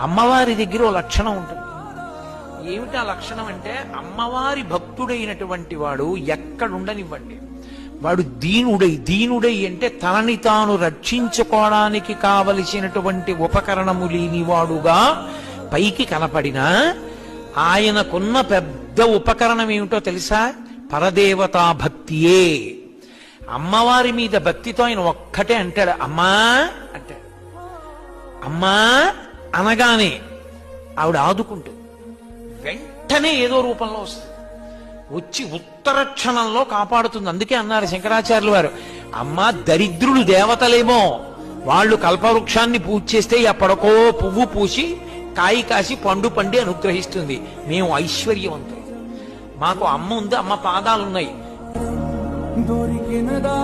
అమ్మవారి దగ్గర ఓ లక్షణం ఉంటుంది. ఏమిటి ఆ లక్షణం అంటే అమ్మవారి భక్తుడైనటువంటి వాడు ఎక్కడుండనివ్వండి. వాడు దీనుడై దీనుడై అంటే తనని తాను రక్షించుకోవడానికి కావలసినటువంటి ఉపకరణము లేనివాడుగా పైకి కనపడినా ఆయనకున్న పెద్ద ఉపకరణం ఏమిటో తెలుసా? పరదేవతా భక్తియే. అమ్మవారి మీద భక్తితో ఆయన ఒక్కటే అంటాడు అమ్మా అంటాడు. అమ్మా అనగానే ఆవిడ ఆదుకుంటుంది వెంటనే ఏదో రూపంలో వస్తుంది. వచ్చి ఉత్తర క్షణంలో కాపాడుతుంది. అందుకే అన్నారు శంకరాచార్యులు వారు అమ్మ దరిద్రులు దేవతలేమో. వాళ్ళు కల్పవృక్షాన్ని పూజ చేస్తే ఎప్పటికో పువ్వు పూసి కాయి కాసి పండు పండి అనుగ్రహిస్తుంది. మేము ఐశ్వర్యవంతులు. మాకు అమ్మ ఉంది అమ్మ పాదాలున్నాయి దొరికినదా